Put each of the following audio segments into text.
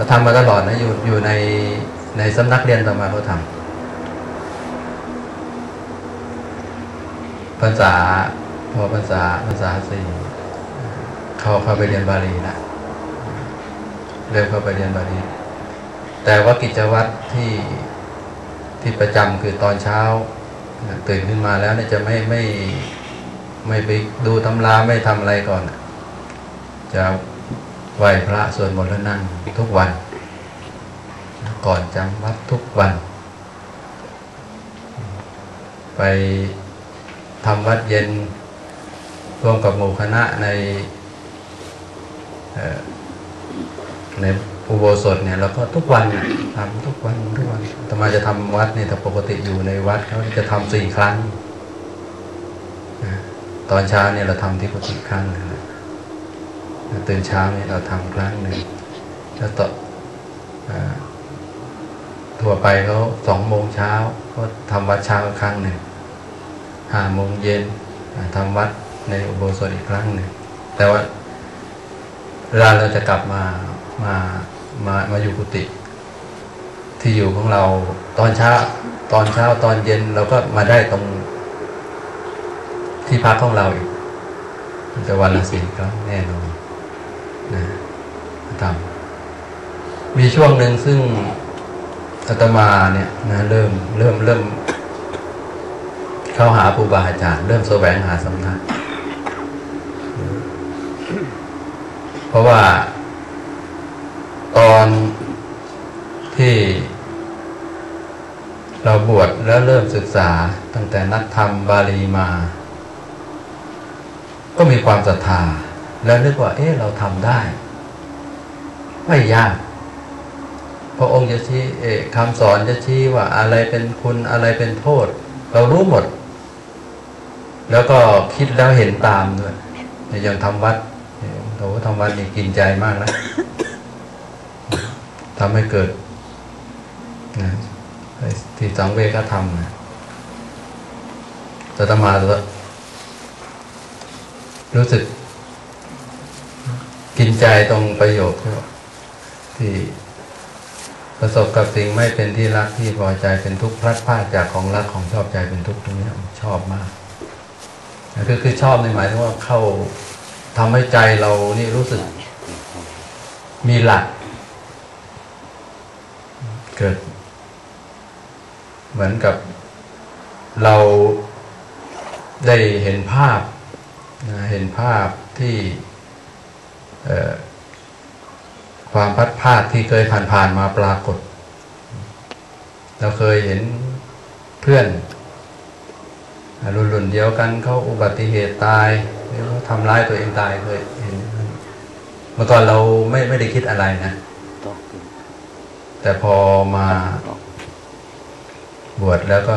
เขาทำมาตลอดนะอยู่อยู่ในในสำนักเรียนต่อมาเขาทำภาษาพอภาษาภาษาสี่เขาเข้าไปเรียนบาลีนะเริ่มเข้าไปเรียนบาลีแต่ว่ากิจวัตรที่ที่ประจำคือตอนเช้า ตื่นขึ้นมาแล้วเนี่ยจะไม่ไม่ไม่ไปดูตำราไม่ทำอะไรก่อน จะ ไหว้พระสวดมนต์แล้วนั่งทุกวัน ก่อนจำวัดทุกวัน ไปทำวัดเย็นร่วมกับหมู่คณะในในอุโบสถเนี่ยเราก็ทุกวันทำทุกวันทุกวันธรรมาจะทำวัดเนี่ยแต่ปกติอยู่ในวัดเขาจะทำสี่ครั้งนะตอนเช้าเนี่ยเราทำที่กุฏิครั้งนึงนะ ตื่นเช้าเนี่ยเราทำครั้งหนึ่งแล้วต่อทั่วไปเขาสองโมงเช้าก็ทำวัดเช้าครั้งหนึ่งห้าโมงเย็นทำวัดในอุโบสถอีกครั้งหนึ่งแต่ว่าเวลาเราจะกลับมามามามาอยู่กุฏิที่อยู่ของเราตอนเช้า ตอนเช้าตอนเย็นเราก็มาได้ตรง ที่พักของเราอีกจะวันละสี่ครั้งแน่นอน นะทำมีช่วงหนึ่งซึ่งอาตมาเนี่ยนะเริ่มเริ่มเริ่ม เข้าหาครูบาอาจารย์ เริ่มแสวงหาสำนัก เพราะว่า ตอนที่เราบวชแล้วเริ่มศึกษาตั้งแต่นักธรรมบาลีมา ก็มีความศรัทธา แล้วนึกว่า เอ๊ะเราทำได้ ไม่ยาก พระองค์จะชี้คำสอนจะชี้ว่าอะไรเป็นคุณอะไรเป็นโทษ เรารู้หมด แล้วก็คิดแล้วเห็นตามด้วยอย่างทำวัดโอ้ทำวัดนี่กินใจมากนะทำให้เกิดนะที่สังเวชธรรมนะจะตมารู้สึก ใจตรงประโยคที่ประสบกับสิ่งไม่เป็นที่รักที่พอใจเป็นทุกข์พลัดพรากจากของรักของชอบใจเป็นทุกข์ตรงนี้ชอบมากคือคือชอบในหมายถึงว่าเข้าทำให้ใจเรานี่รู้สึก มีหลัก เกิด เหมือนกับเราได้เห็นภาพเห็นภาพที่ ความพัดพาดที่เคยผ่านๆมาปรากฏ เราเคยเห็นเพื่อนรุ่นรุ่นเดียวกันเขาอุบัติเหตุตายหรือว่าทำร้ายตัวเองตายเคยเห็นเมื่อก่อนเราไม่ไม่ได้คิดอะไรนะแต่พอมาบวชแล้วก็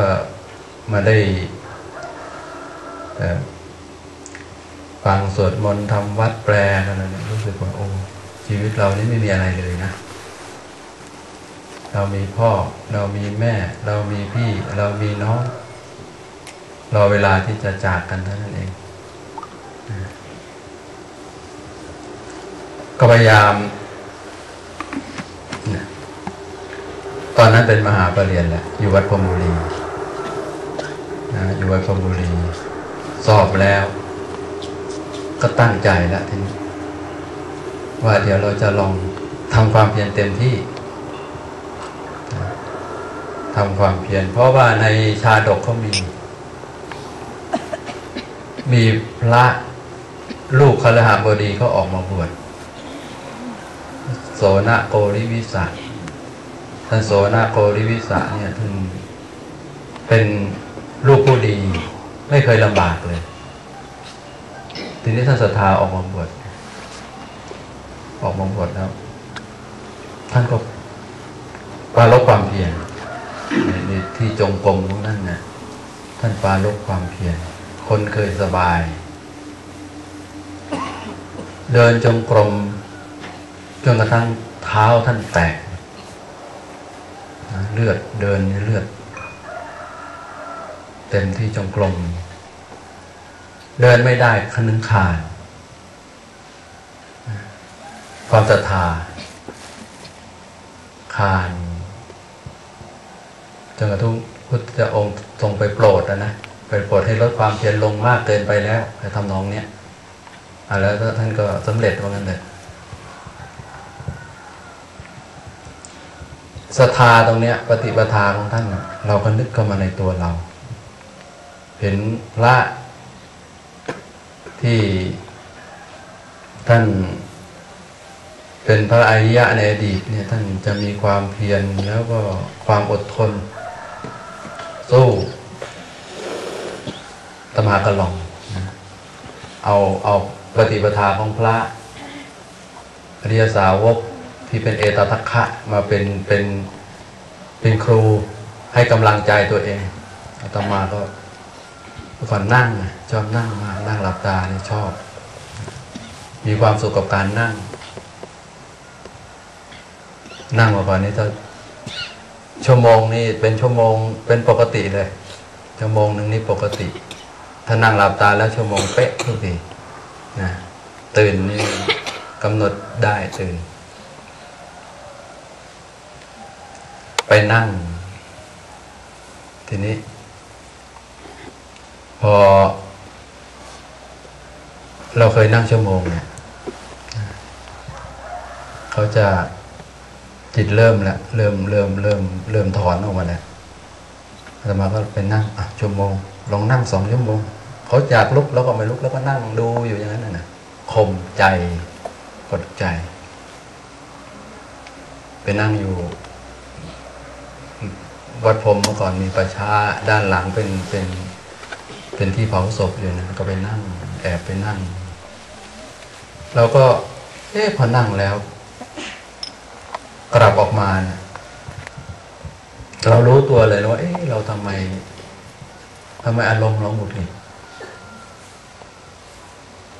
มาได้ฟังสวดมนต์ทำวัดแปลอะไรนี่ยรู้สึกว่าโอ้ ชีวิตเรานี่ไม่มีอะไรเลยนะ เรามีพ่อ เรามีแม่ เรามีพี่ เรามีน้อง รอเวลาที่จะจากกันเท่านั้นเอง ก็พยายาม ตอนนั้นเป็นมหาปรริญญาแหละ อยู่วัดพรมบุรีนะอยู่วัดพรมบุรี สอบแล้ว ก็ตั้งใจแล้วทีนี้ ว่าเดี๋ยวเราจะลองทำความเพียรเต็มที่ทำความเพียรเพราะว่าในชาดกเขามี มีพระลูกคารหาบดีเขาออกมาบวชโสนโกริวิสัท่านโสนาโกริวิสาเนี่ยท่านเป็นลูกผู้ดี ไม่เคยลำบากเลย ทีนี้ท่านศรัทธาออกมาบวช ออกมาบวชแล้ว ท่านก็ปาลบความเพียรในที่จงกรมของนั่นนะท่านปาลบความเพียรคนเคยสบาย เดินจงกรมจนกระทั่งเท้าท่านแตกเลือดเดินเลือด เต็มที่จงกรมเดินไม่ได้คนึงขาด ความศรัทธาคานจนกระทั่งพุทธองค์ทรงไปโปรดนะนะไปโปรดให้ลดความเพียรลงมากเกินไปแล้วไปทำนองเนี้ยอะแล้วท่านก็สำเร็จว่างั้นเลยศรัทธาตรงเนี้ย ปฏิปทาของท่านเราก็นึกเข้ามาในตัวเรา เห็นพระที่ท่าน เป็นพระอริยะในอดีตเนี่ยท่านจะมีความเพียรแล้วก็ความอดทน สู้ตมากระลองนะเอาเอาปฏิปทาของพระอริยสาวกที่เป็นเอตทัคคะมาเป็นเป็นเป็นครูให้กำลังใจตัวเองอาตมาก็ก่อนนั่งชอบนั่งมานั่งหลับตาเนี่ยชอบ มีความสุขกับการนั่ง นั่งมาก่อนนี้จะชั่วโมงนี่เป็นชั่วโมงเป็นปกติเลย ชั่วโมงหนึ่งนี่ปกติ ถ้านั่งหลับตาแล้วชั่วโมงเป๊ะทุกทีนะตื่นนี่กำหนดได้ตื่น ไปนั่ง ทีนี้ พอ เราเคยนั่งชั่วโมงเนี่ยเขาจะ จิตเริ่มแล้วเริ่มเริ่มเริ่มเริ่มถอนออกมาแล้วอาตมาก็ไปนั่งอะชั่วโมงลองนั่งสองชั่วโมงเขาอยากลุกแล้วก็ไม่ลุกแล้วก็นั่งดูอยู่อย่างนั้นน่ะนะข่มใจกดใจ ไปนั่งอยู่ วัดพรมเมื่อก่อนมีประชาด้านหลังเป็นเป็นเป็นที่เผาศพอยู่นะก็ไปนั่ง แอบไปนั่ง แล้วก็ เอ๊ะพอนั่งแล้ว กลับออกมานะเรารู้ตัวเลยนะว่า เอ๊ะเราทำไมทำไมอารมณ์เราหงุดหงิด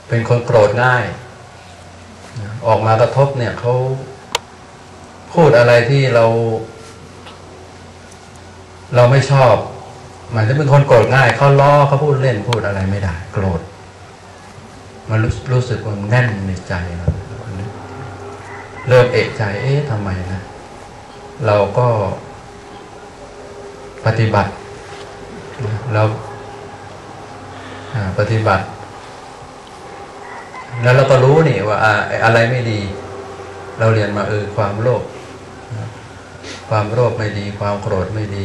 เป็นคนโกรธง่าย ออกมากระทบเนี่ยเขาพูดอะไรที่เรา เราไม่ชอบหมันจะเป็นคนโกรธง่ายเขาล้อเขาพูดเล่นพูดอะไรไม่ได้ โกรธ มันรู้รู้สึกว่ามันแน่นในใจเรา เริ่มเอะใจ เอ๊ะทำไมนะ เราก็ปฏิบัติเราปฏิบัติ แล้วเราก็รู้นี่ว่าอะไรไม่ดี เราเรียนมาเออความโลภความโลภไม่ดี ความโกรธไม่ดี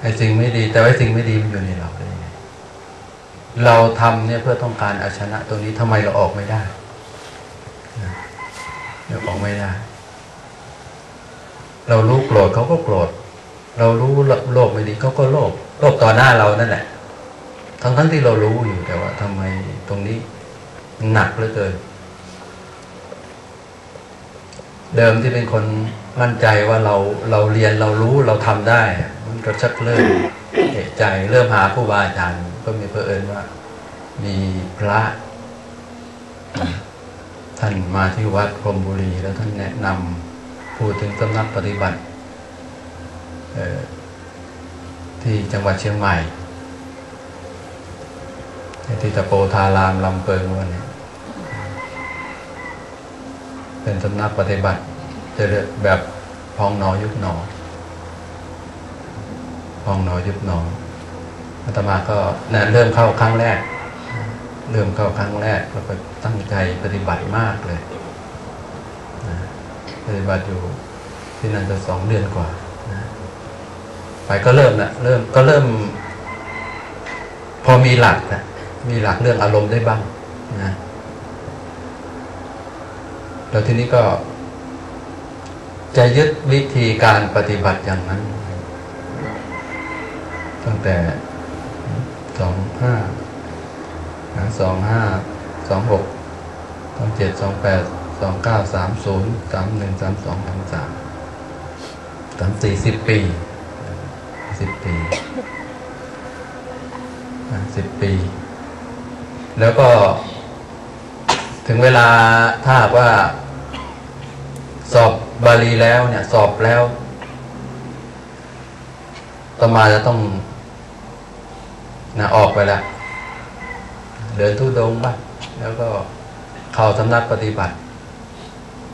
ไอ้สิ่งไม่ดี แต่ว่าสิ่งไม่ดีมันอยู่ในเราได้ไงเราทำเนี่ยเพื่อต้องการเอาชนะตรงนี้ทำไมเราออกไม่ได้ ออกไม่ได้ เรารู้โกรธเขาก็โกรธ เรารู้โลภไม่ดีเขาก็โลภโลภต่อหน้าเรานั่นแหละ ทั้งทั้งที่เรารู้อยู่แต่ว่าทำไมตรงนี้หนักเหลือเกิน เดิมที่เป็นคนมั่นใจว่าเราเราเรียนเรารู้เราทำได้ มันก็ชักเริ่มเอะใจเริ่มหาผู้บาอาจารย์ก็มีเพอเอิญว่า มีพระ ท่านมาที่วัดพรมบุรีแล้วท่านแนะนำพูดถึงสำนักปฏิบัติที่จังหวัดเชียงใหม่ที่ตะโปธารามลำเปิงวันนี้เป็นสำนักปฏิบัติจะแบบพองหนอยุบหนอพองหนอยุบหนออาตมาก็นะเริ่มเข้าครั้งแรก เริ่มเข้าครั้งแรกแล้วก็ตั้งใจปฏิบัติมากเลยปฏิบัติอยู่ที่นั่นจะสองเดือนกว่าไปก็เริ่มนะเริ่มก็เริ่ม พอมีหลักนะมีหลักเรื่องอารมณ์ได้บ้างนะแล้วทีนี้ก็ จะยึดวิธีการปฏิบัติอย่างนั้น ตั้งแต่สองห้า สองห้าสองหกสองเจ็ดสองแปดสองเก้าสามศูนย์สามหนึ่งสามสองสามสามสามสี่สิบปีสิบปีสิบปี แล้วก็ ถึงเวลาถ้าว่า สอบบาลีแล้วเนี่ย สอบแล้วต่อมาจะต้องนะออกไปแล้ว เดินทุดงบ้างแล้วก็เข้าสำนักปฏิบัติ